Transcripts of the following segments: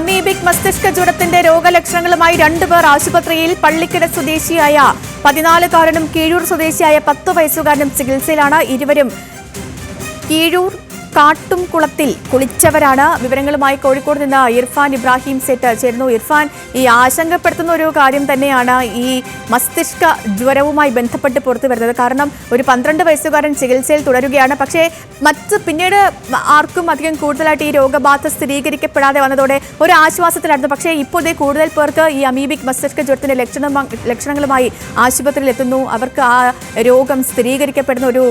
Amoebic മസ്തിഷ്ക ജ്വരത്തിന്റെ രോഗലക്ഷണങ്ങളുമായി രണ്ടുപേർ ആശുപത്രിയിൽ പള്ളിക്കര സ്വദേശിയായ പതിനാലുകാരനും കീഴൂർ സ്വദേശിയായ പത്ത് വയസ്സുകാരനും ചികിത്സയിലാണ് ഇരുവരും. കീഴൂർ കാട്ടുംകുളത്തിൽ കുളിച്ചവരാണ്. വിവരങ്ങളുമായി കോഴിക്കോട് നിന്ന് ഇർഫാൻ ഇബ്രാഹിം സെറ്റ് ചേരുന്നു. ഇർഫാൻ ഈ ആശങ്കപ്പെടുത്തുന്ന ഒരു കാര്യം തന്നെയാണ് ഈ മസ്തിഷ്ക ജ്വരവുമായി ബന്ധപ്പെട്ട് പുറത്തു വരുന്നത്. കാരണം ഒരു പന്ത്രണ്ട് വയസ്സുകാരൻ ചികിത്സയിൽ തുടരുകയാണ്. പക്ഷേ മറ്റ് പിന്നീട് ആർക്കും അധികം കൂടുതലായിട്ട് ഈ രോഗബാധ സ്ഥിരീകരിക്കപ്പെടാതെ വന്നതോടെ ഒരു ആശ്വാസത്തിലായിരുന്നു. പക്ഷേ ഇപ്പോൾ ഇതേ കൂടുതൽ പേർക്ക് ഈ അമീബിക് മസ്തിഷ്ക ജ്വരത്തിന്റെ ലക്ഷണം ലക്ഷണങ്ങളുമായി ആശുപത്രിയിൽ എത്തുന്നു അവർക്ക് ആ രോഗം സ്ഥിരീകരിക്കപ്പെടുന്ന ഒരു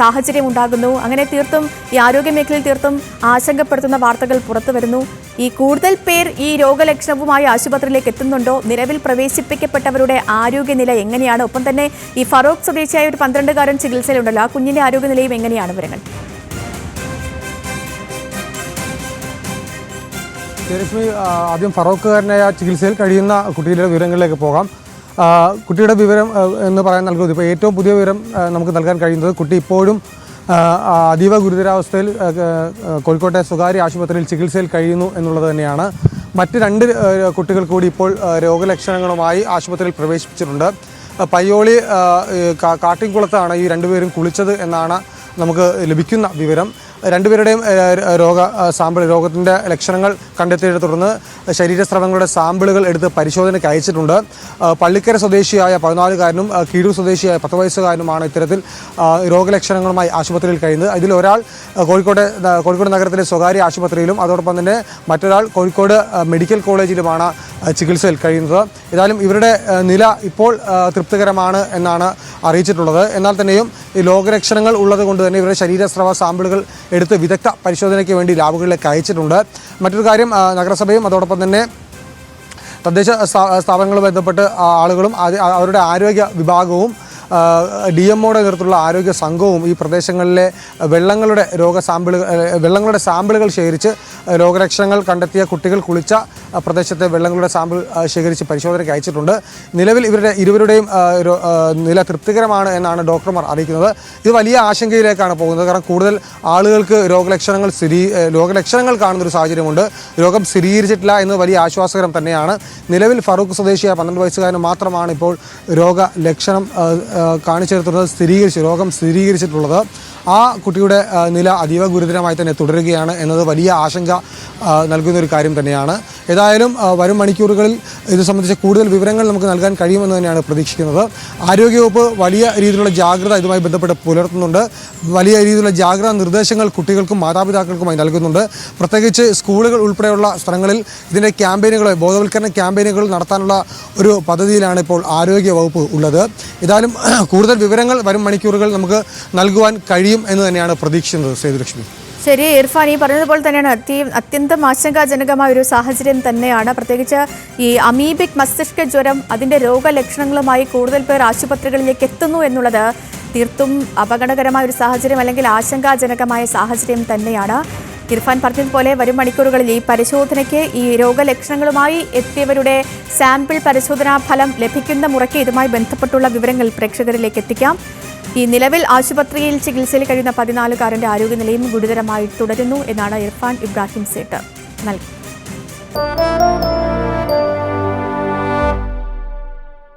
സാഹചര്യം ഉണ്ടാകുന്നു. അങ്ങനെ തീർത്തും ഈ ആരോഗ്യ മേഖലയിൽ തീർത്തും ആശങ്കപ്പെടുത്തുന്ന വാർത്തകൾ പുറത്തു വരുന്നു. ഈ കൂടുതൽ പേർ ഈ രോഗലക്ഷണവുമായി ആശുപത്രിയിലേക്ക് എത്തുന്നുണ്ടോ? നിലവിൽ പ്രവേശിപ്പിക്കപ്പെട്ടവരുടെ ആരോഗ്യനില എങ്ങനെയാണ്? ഒപ്പം തന്നെ ഈ ഫറോക്ക് സ്വദേശിയായ ഒരു പന്ത്രണ്ടുകാരൻ ചികിത്സയിലുണ്ടല്ലോ. ആ കുഞ്ഞിന്റെ ആരോഗ്യനിലയും എങ്ങനെയാണ് വിവരങ്ങൾ? ആദ്യം ഫറോക്കുകാരനായ ചികിത്സയിൽ കഴിയുന്ന കുട്ടിയുടെ വിവരങ്ങളിലേക്ക് പോകാം. കുട്ടിയുടെ വിവരം എന്ന് പറയാൻ നൽകുന്നത് ഇപ്പോൾ ഏറ്റവും പുതിയ വിവരം നമുക്ക് നൽകാൻ കഴിയുന്നത് കുട്ടി ഇപ്പോഴും അതീവ ഗുരുതരാവസ്ഥയിൽ കോഴിക്കോട്ടെ സ്വകാര്യ ആശുപത്രിയിൽ ചികിത്സയിൽ കഴിയുന്നു എന്നുള്ളത് തന്നെയാണ്. മറ്റ് രണ്ട് കുട്ടികൾ കൂടി ഇപ്പോൾ രോഗലക്ഷണങ്ങളുമായി ആശുപത്രിയിൽ പ്രവേശിപ്പിച്ചിട്ടുണ്ട്. പയ്യോളി കാട്ടിൻകുളത്താണ് ഈ രണ്ടുപേരും കുളിച്ചത് എന്നാണ് നമുക്ക് ലഭിക്കുന്ന വിവരം. രണ്ടുപേരുടെയും രോഗ സാമ്പിൾ രോഗത്തിന്റെ ലക്ഷണങ്ങൾ കണ്ടെത്തിയതിനെ തുടർന്ന് ശരീരസ്രവങ്ങളുടെ സാമ്പിളുകൾ എടുത്ത് പരിശോധനയ്ക്ക് അയച്ചിട്ടുണ്ട്. പള്ളിക്കര സ്വദേശിയായ പതിനാലുകാരനും കീഴൂർ സ്വദേശിയായ പത്ത് വയസ്സുകാരനുമാണ് ഇത്തരത്തിൽ രോഗലക്ഷണങ്ങളുമായി ആശുപത്രിയിൽ കഴിയുന്നത്. ഒരാൾ കോഴിക്കോട് കോഴിക്കോട് നഗരത്തിലെ സ്വകാര്യ ആശുപത്രിയിലും അതോടൊപ്പം തന്നെ മറ്റൊരാൾ കോഴിക്കോട് മെഡിക്കൽ കോളേജിലുമാണ് ചികിത്സയിൽ കഴിയുന്നത്. ഏതായാലും ഇവരുടെ നില ഇപ്പോൾ തൃപ്തികരമാണ് എന്നാണ് അറിയിച്ചിട്ടുള്ളത്. എന്നാൽ തന്നെയും ഈ ലോകലക്ഷണങ്ങൾ ഉള്ളത് കൊണ്ട് തന്നെ ഇവരുടെ ശരീരസ്രവ സാമ്പിളുകൾ എടുത്ത് വിദഗ്ധ പരിശോധനയ്ക്ക് വേണ്ടി ലാബുകളിലേക്ക് അയച്ചിട്ടുണ്ട്. മറ്റൊരു കാര്യം നഗരസഭയും അതോടൊപ്പം തന്നെ തദ്ദേശ സ്ഥാ- സ്ഥാപനങ്ങളുമായി ബന്ധപ്പെട്ട് ആളുകളും അവരുടെ ആരോഗ്യ വിഭാഗവും ഡി എമ്മോടെ നേതൃത്വത്തിലുള്ള ആരോഗ്യ സംഘവും ഈ പ്രദേശങ്ങളിലെ വെള്ളങ്ങളുടെ രോഗ സാമ്പിളുകൾ വെള്ളങ്ങളുടെ സാമ്പിളുകൾ ശേഖരിച്ച് രോഗലക്ഷണങ്ങൾ കണ്ടെത്തിയ കുട്ടികൾ കുളിച്ച പ്രദേശത്തെ വെള്ളങ്ങളുടെ സാമ്പിൾ ശേഖരിച്ച് പരിശോധനയ്ക്ക് അയച്ചിട്ടുണ്ട്. നിലവിൽ ഇവരുടെ ഇരുവരുടെയും നില തൃപ്തികരമാണ് എന്നാണ് ഡോക്ടർമാർ അറിയിക്കുന്നത്. ഇത് വലിയ ആശങ്കയിലേക്കാണ് പോകുന്നത്. കാരണം കൂടുതൽ ആളുകൾക്ക് രോഗലക്ഷണങ്ങൾ സ്ഥിരീ രോഗലക്ഷണങ്ങൾ കാണുന്നൊരു സാഹചര്യമുണ്ട്. രോഗം സ്ഥിരീകരിച്ചിട്ടില്ല എന്ന് വലിയ ആശ്വാസകരം തന്നെയാണ്. നിലവിൽ ഫറൂഖ് സ്വദേശിയായ പന്ത്രണ്ട് വയസ്സുകാരന് മാത്രമാണ് ഇപ്പോൾ രോഗലക്ഷണം കാണിച്ചെടുത്തുള്ളത് സ്ഥിരീകരിച്ച് രോഗം സ്ഥിരീകരിച്ചിട്ടുള്ളത് ആ കുട്ടിയുടെ നില അതീവ ഗുരുതരമായി തന്നെ തുടരുകയാണ് എന്നത് വലിയ ആശങ്ക നൽകുന്ന ഒരു കാര്യം തന്നെയാണ്. ഏതായാലും വരും മണിക്കൂറുകളിൽ ഇത് സംബന്ധിച്ച കൂടുതൽ വിവരങ്ങൾ നമുക്ക് നൽകാൻ കഴിയുമെന്ന് തന്നെയാണ് പ്രതീക്ഷിക്കുന്നത്. ആരോഗ്യവകുപ്പ് വലിയ രീതിയിലുള്ള ജാഗ്രത ഇതുമായി ബന്ധപ്പെട്ട് പുലർത്തുന്നുണ്ട്. വലിയ രീതിയിലുള്ള ജാഗ്രതാ നിർദ്ദേശങ്ങൾ കുട്ടികൾക്കും മാതാപിതാക്കൾക്കുമായി നൽകുന്നുണ്ട്. പ്രത്യേകിച്ച് സ്കൂളുകൾ ഉൾപ്പെടെയുള്ള സ്ഥലങ്ങളിൽ ഇതിന്റെ ക്യാമ്പയിനുകൾ ബോധവൽക്കരണ ക്യാമ്പയിനുകൾ നടത്താനുള്ള ഒരു പദ്ധതിയിലാണ് ഇപ്പോൾ ആരോഗ്യ വകുപ്പ് ഉള്ളത്. ഏതായാലും കൂടുതൽ വിവരങ്ങൾ വരും മണിക്കൂറുകൾ നമുക്ക് നൽകുവാൻ കഴിയും എന്ന് തന്നെയാണ് പ്രതീക്ഷിക്കുന്നത് സേതുലക്ഷ്മി. ശരി ഇർഫാൻ ഈ പറഞ്ഞതുപോലെ തന്നെയാണ്. അത്യ അത്യന്തം ആശങ്കാജനകമായ ഒരു സാഹചര്യം തന്നെയാണ്. പ്രത്യേകിച്ച് ഈ അമീബിക് മസ്തിഷ്ക ജ്വരം അതിന്റെ രോഗലക്ഷണങ്ങളുമായി കൂടുതൽ പേർ ആശുപത്രികളിലേക്ക് എത്തുന്നു എന്നുള്ളത് തീർത്തും അപകടകരമായ ഒരു സാഹചര്യം അല്ലെങ്കിൽ ആശങ്കാജനകമായ സാഹചര്യം തന്നെയാണ്. ഇർഫാൻ പറഞ്ഞതുപോലെ വരും മണിക്കൂറുകളിൽ ഈ പരിശോധനയ്ക്ക് ഈ രോഗലക്ഷണങ്ങളുമായി എത്തിയവരുടെ സാമ്പിൾ പരിശോധനാ ഫലം ലഭിക്കുന്ന മുറയ്ക്ക് ഇതുമായി ബന്ധപ്പെട്ടുള്ള വിവരങ്ങൾ പ്രേക്ഷകരിലേക്ക് എത്തിക്കാം. ഈ നിലവിൽ ആശുപത്രിയിൽ ചികിത്സയിൽ കഴിയുന്ന പതിനാലുകാരന്റെ ആരോഗ്യനിലയും ഗുരുതരമായി തുടരുന്നു എന്നാണ് ഇർഫാൻ ഇബ്രാഹിം സേട്ട്. നൽകി.